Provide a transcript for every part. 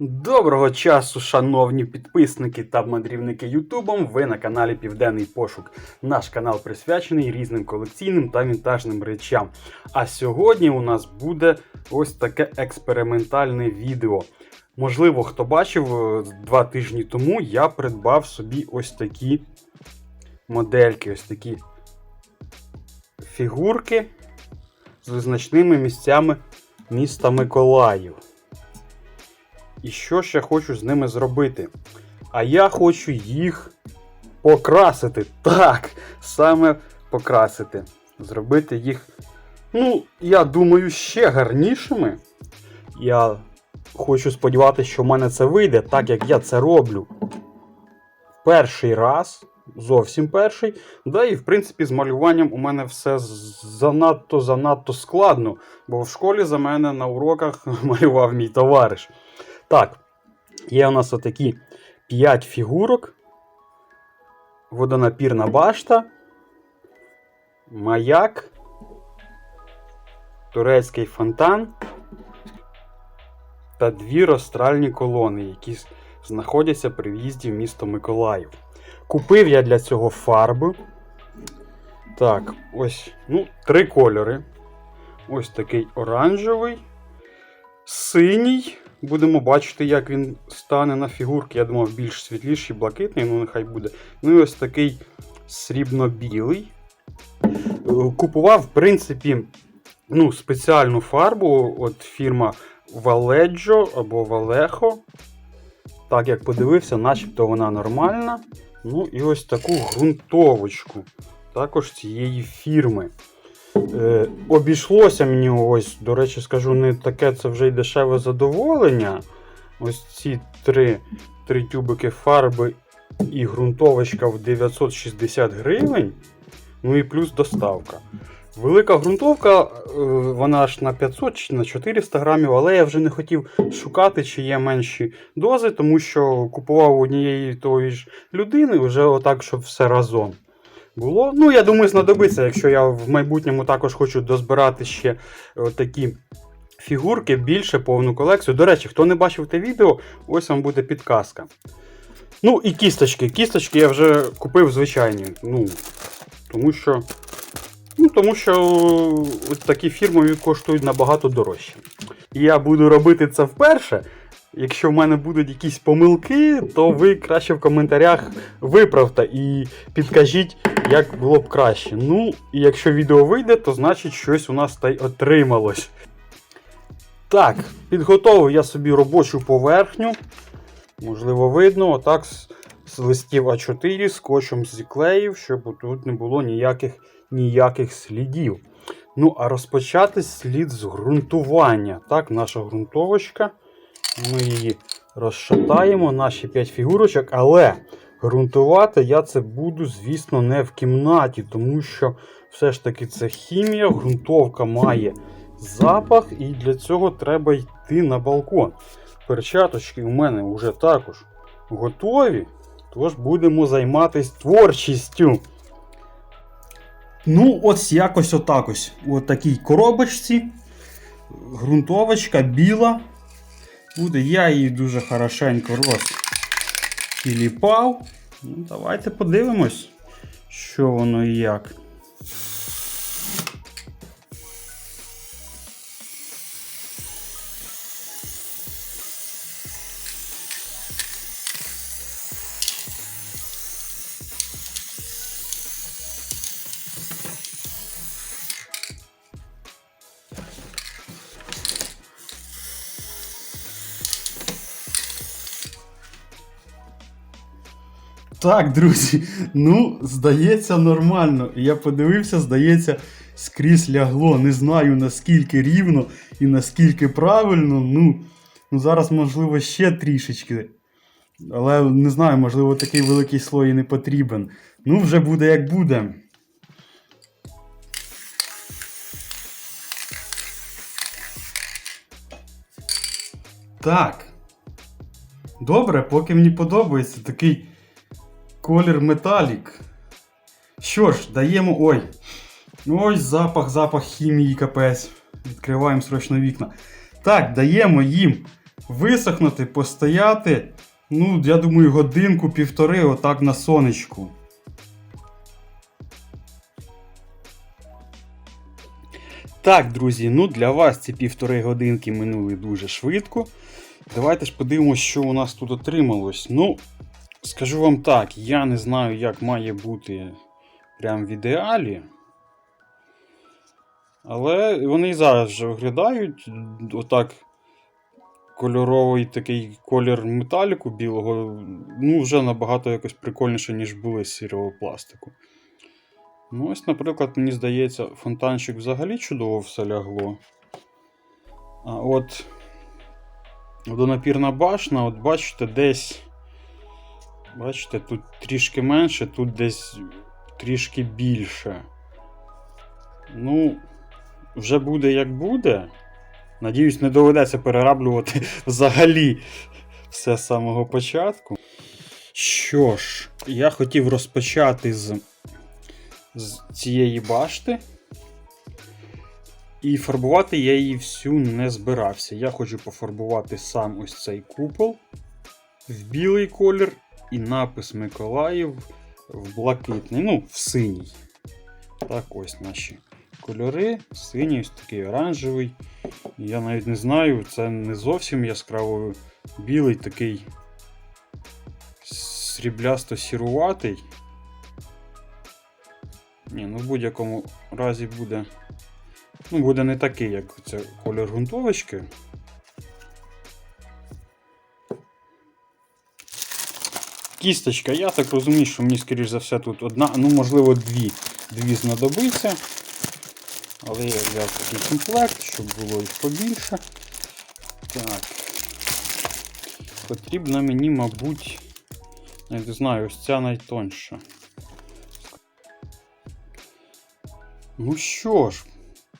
Доброго часу, шановні підписники та мандрівники Ютубом. Ви на каналі Південний Пошук. Наш канал присвячений різним колекційним та вінтажним речам. А сьогодні у нас буде ось таке експериментальне відео. Можливо, хто бачив, е, два тижні тому я придбав собі ось такі модельки, ось такі фігурки з визначними місцями міста Миколаїв. І що я хочу з ними зробити? А я хочу їх покрасити. Так, саме покрасити. Зробити їх, ну, я думаю, ще гарнішими. Я хочу сподіватися, що в мене це вийде, так як я це роблю перший раз. Зовсім перший. Да, і в принципі з малюванням у мене все занадто занадто складно, бо в школі за мене на уроках малював мій товариш. Так, є у нас отакі 5 фігурок. Водонапірна башта. Маяк. Турецький фонтан. Та дві розстральні колони, які знаходяться при в'їзді в місто Миколаїв. Купив я для цього фарби. Так, ось, ну, три кольори. Ось такий оранжевий, синій. Будемо бачити, як він стане на фігурки. Я думав, більш світліший, блакитний, ну нехай буде. Ну і ось такий срібно-білий. Купував, в принципі, ну, спеціальну фарбу. От фірма Валеджо або Валехо. Так, як подивився, начебто вона нормальна. Ну і ось таку ґрунтовочку. Також цієї фірми. Е, обійшлося мені ось, до речі, скажу, не таке це вже й дешеве задоволення. Ось ці три, три тюбики фарби і ґрунтовочка в 960 гривень. Ну і плюс доставка. Велика ґрунтовка, е, вона аж на 500 чи на 400 грамів, але я вже не хотів шукати, чи є менші дози, тому що купував у однієї тої ж людини вже отак, щоб все разом було. Ну, я думаю, знадобиться, якщо я в майбутньому також хочу дозбирати ще такі фігурки, більше повну колекцію. До речі, хто не бачив те відео, ось вам буде підказка. Ну, і кісточки. Кісточки я вже купив звичайні. Ну, тому що. Ну, тому що от такі фірмові коштують набагато дорожче. І я буду робити це вперше. Якщо в мене будуть якісь помилки, то ви краще в коментарях виправте і підкажіть, як було б краще. Ну, і якщо відео вийде, то значить щось у нас та й отрималось. Так, підготовив я собі робочу поверхню. Можливо, видно, отак з, з листів А4 скотчем зіклеїв, щоб тут не було ніяких, ніяких слідів. Ну, а розпочати слід з ґрунтування. Так, наша ґрунтовочка. Ми її розшатаємо, наші 5 фігурочок, але ґрунтувати я це буду, звісно, не в кімнаті, тому що все ж таки це хімія, ґрунтовка має запах, і для цього треба йти на балкон. Перчаточки у мене вже також готові, тож будемо займатися творчістю. Ну, ось якось отак ось. Такій коробочці. Грунтовочка біла буде. Я її дуже хорошенько розтіліпав. Ну, Давайте подивимось, що воно і як. Так, друзі, ну, здається, нормально. Я подивився, здається, скрізь лягло. Не знаю наскільки рівно і наскільки правильно. Ну, ну зараз, можливо, ще трішечки. Але не знаю, можливо, такий великий слой і не потрібен. Ну, вже буде як буде. Так. Добре, поки мені подобається такий колір металік. Що ж, даємо. Ой. Ось запах, запах хімії капець. Відкриваємо срочно вікна. Так, даємо їм висохнути, постояти. Ну, я думаю, годинку-півтори отак на сонечку. Так, друзі, ну для вас ці півтори годинки минули дуже швидко. Давайте ж подивимося, що у нас тут отрималось. Ну, скажу вам так, я не знаю, як має бути прям в ідеалі. Але вони і зараз вже виглядають отак. Кольоровий такий колір металіку білого, ну, вже набагато якось прикольніше, ніж були з сірого пластику. Ну, ось, наприклад, мені здається, фонтанчик взагалі чудово все лягло. А от водонапірна башна, от бачите, десь. Бачите, тут трішки менше, тут десь трішки більше. Ну, вже буде як буде. Надіюсь, не доведеться перераблювати взагалі все з самого початку. Що ж, я хотів розпочати з, з цієї башти. І фарбувати я її всю не збирався. Я хочу пофарбувати сам ось цей купол в білий колір і напис Миколаїв в блакитний, ну, в синій. Так, ось наші кольори. Синій, ось такий оранжевий. Я навіть не знаю, це не зовсім яскраво білий, такий сріблясто-сіруватий. Ні, ну в будь-якому разі буде. Ну, буде не такий, як це колір грунтовочки. Кісточка, я так розумію, що мені, скоріш за все, тут одна, ну, можливо, дві. Дві знадобиться. Але я взяв такий комплект, щоб було їх побільше. Так. Потрібна мені, мабуть, я не знаю, ось ця найтонша. Ну що ж,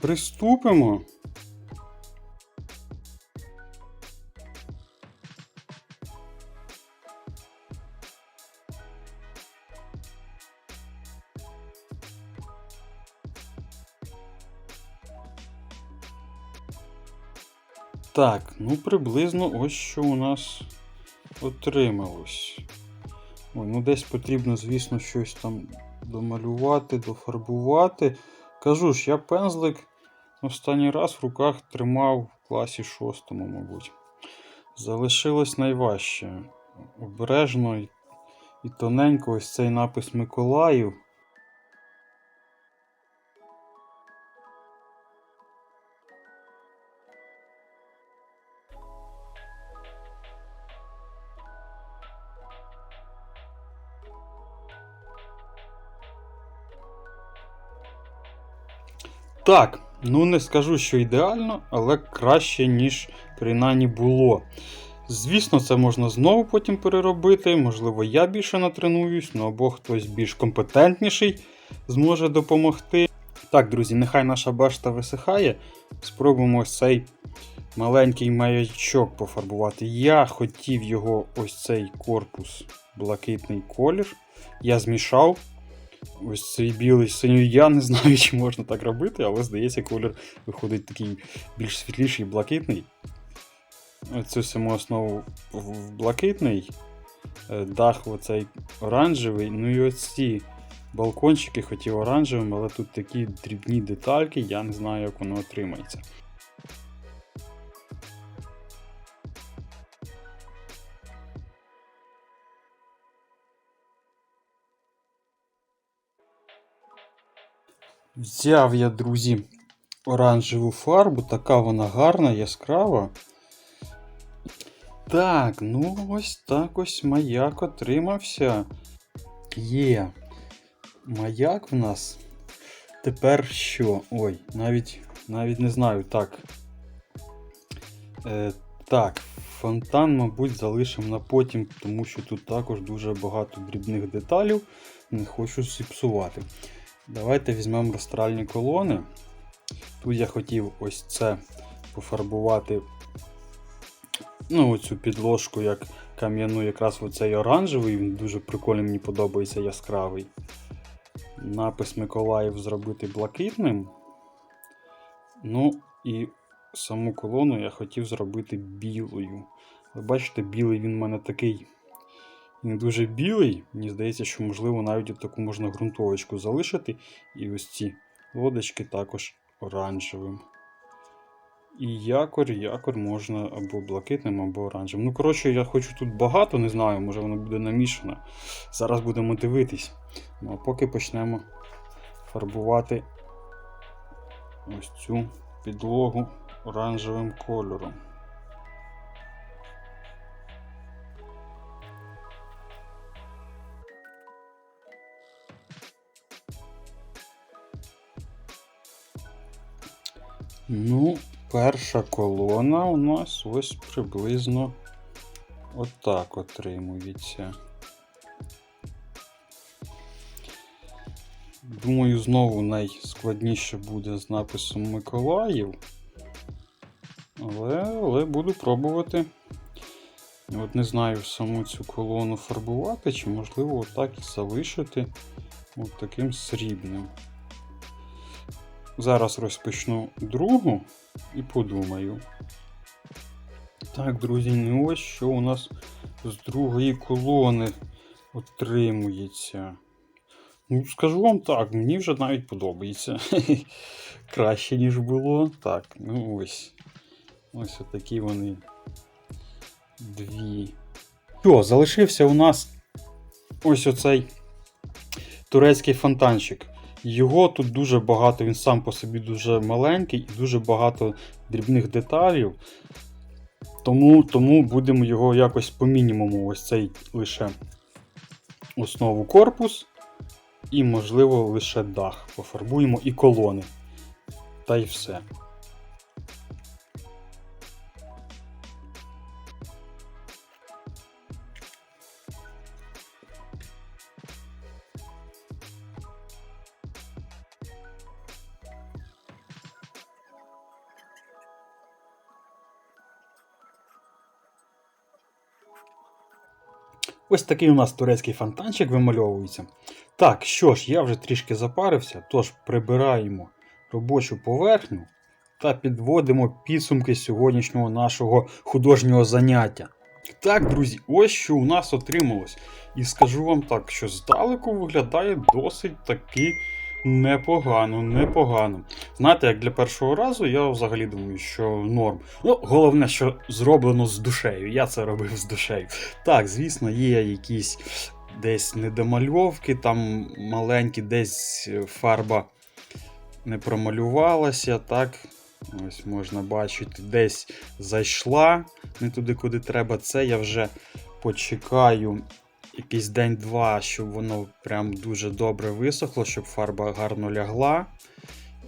приступимо. Так, ну приблизно ось що у нас отрималось. Ой, ну десь потрібно, звісно, щось там домалювати, дофарбувати. Кажу ж, я пензлик останній раз в руках тримав в класі 6, мабуть. Залишилось найважче. Обережно і тоненько ось цей напис Миколаїв. Так, ну не скажу, що ідеально, але краще, ніж принаймні було. Звісно, це можна знову потім переробити. Можливо, я більше натренуюсь, ну або хтось більш компетентніший зможе допомогти. Так, друзі, нехай наша башта висихає. Спробуємо ось цей маленький маячок пофарбувати. Я хотів його ось цей корпус блакитний колір. Я змішав. Ось цей білий синьою. Я не знаю, чи можна так робити, але здається, колір виходить такий більш світліший, блакитний. Оцю саму основу в блакитний, е, дах оцей оранжевий. Ну і оці балкончики хотів оранжевим, але тут такі дрібні детальки, я не знаю, як воно отримається. Взяв я, друзі, оранжеву фарбу, така вона гарна, яскрава. Так, ну ось так ось маяк отримався. Є. Маяк в нас. Тепер що? Ой, навіть навіть не знаю. Так. Е, Так, фонтан, мабуть, залишимо на потім, тому що тут також дуже багато дрібних деталів. Не хочу зіпсувати. Давайте візьмемо розстральні колони. Тут я хотів ось це пофарбувати ну, оцю підложку як кам'яну, якраз оцей оранжевий, він дуже прикольний, мені подобається яскравий. Напис Миколаїв зробити блакитним. Ну, і саму колону я хотів зробити білою. Ви бачите, білий він в мене такий не дуже білий. Мені здається, що можливо навіть таку можна ґрунтовочку залишити. І ось ці лодочки також оранжевим. І якорь, якорь можна або блакитним, або оранжевим. Ну, коротше, я хочу тут багато, не знаю, може воно буде намішане. Зараз будемо дивитись. Ну а поки почнемо фарбувати ось цю підлогу оранжевим кольором. Ну, перша колона у нас ось приблизно отак отримується. Думаю, знову найскладніше буде з написом Миколаїв. Але, але буду пробувати. От не знаю саму цю колону фарбувати, чи можливо отак і залишити от таким срібним. Зараз розпочну другу і подумаю. Так, друзі, ну ось що у нас з другої колони отримується. Ну, скажу вам так, мені вже навіть подобається. Краще, ніж було. Так, ну ось. Ось отакі вони дві. Що, залишився у нас ось оцей турецький фонтанчик. Його тут дуже багато, він сам по собі дуже маленький і дуже багато дрібних деталів. Тому тому будемо його якось по мінімуму, ось цей лише основу корпус. І, можливо, лише дах. Пофарбуємо і колони. Та й все. Ось такий у нас турецький фонтанчик вимальовується. Так, що ж, я вже трішки запарився, тож прибираємо робочу поверхню та підводимо підсумки сьогоднішнього нашого художнього заняття. Так, друзі, ось що у нас отрималось. І скажу вам так, що здалеку виглядає досить таки непогано, непогано. Знаєте, як для першого разу, я взагалі думаю, що норм. Ну, головне, що зроблено з душею. Я це робив з душею. Так, звісно, є якісь десь недомальовки, там маленькі, десь фарба не промалювалася. так. Ось можна бачити, десь зайшла не туди, куди треба. Це я вже почекаю якийсь день-два, щоб воно прям дуже добре висохло, щоб фарба гарно лягла.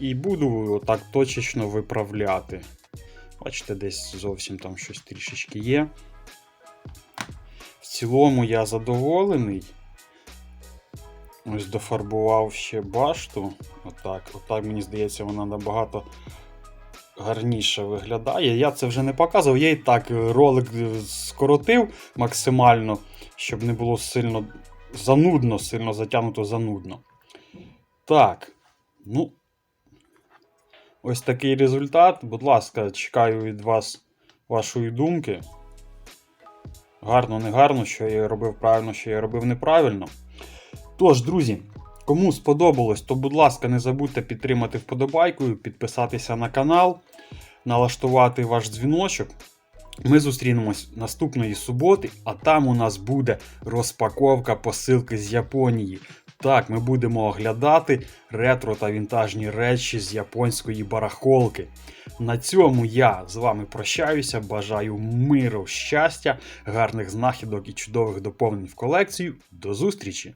І буду отак точечно виправляти. Бачите, десь зовсім там щось трішечки є. В цілому я задоволений. Ось дофарбував ще башту. Отак, Отак, мені здається, вона набагато гарніше виглядає. Я це вже не показував, я і так ролик скоротив максимально, щоб не було сильно занудно, сильно затягнуто занудно. Так, ну, ось такий результат. Будь ласка, чекаю від вас вашої думки. Гарно, не гарно, що я робив правильно, що я робив неправильно. Тож, друзі, кому сподобалось, то, будь ласка, не забудьте підтримати вподобайкою, підписатися на канал, налаштувати ваш дзвіночок. Ми зустрінемось наступної суботи, а там у нас буде розпаковка посилки з Японії. Так, ми будемо оглядати ретро та вінтажні речі з японської барахолки. На цьому я з вами прощаюся. Бажаю миру, щастя, гарних знахідок і чудових доповнень в колекцію. До зустрічі!